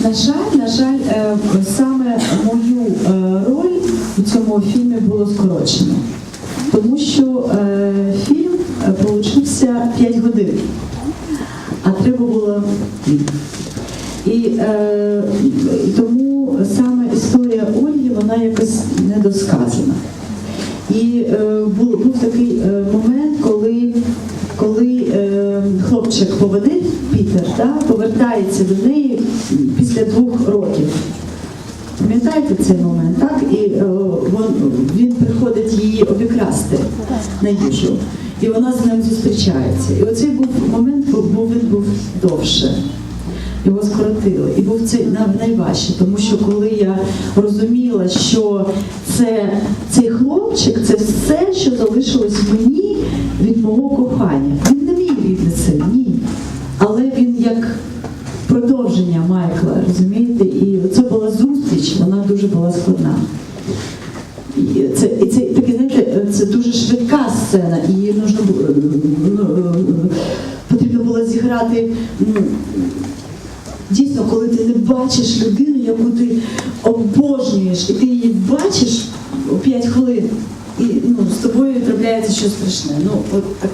На жаль, на жаль, е, саме мою е, роль у цьому фільмі було скорочено, тому що е, фільм получився 5 годин, а треба було. І тому саме історія Ольги вона якось недосказана. І був, був такий момент, коли, хлопчик поводить Пітер, да, повертається до неї після двох років. Пам'ятаєте цей момент, так? І е, він приходить її обікрасти на їжу. І вона з ним зустрічається. І оцей був момент, бо він був довше. Його скоротили. І був цей найважче, тому що коли я розуміла, що це, цей хлопчик це все, що залишилось мені від мого кохання. Продовження Майкла, розумієте? І це була зустріч, вона дуже була складна. І це, і це таке, знаєте, це дуже швидка сцена, і її нужно ну, потрібно було зіграти. ну, Дійсно, коли ти не бачиш людину, яку ти обожнюєш, і ти її бачиш у 5 хвилин, і ну, з тобою трапляється щось страшне. Ну, от так.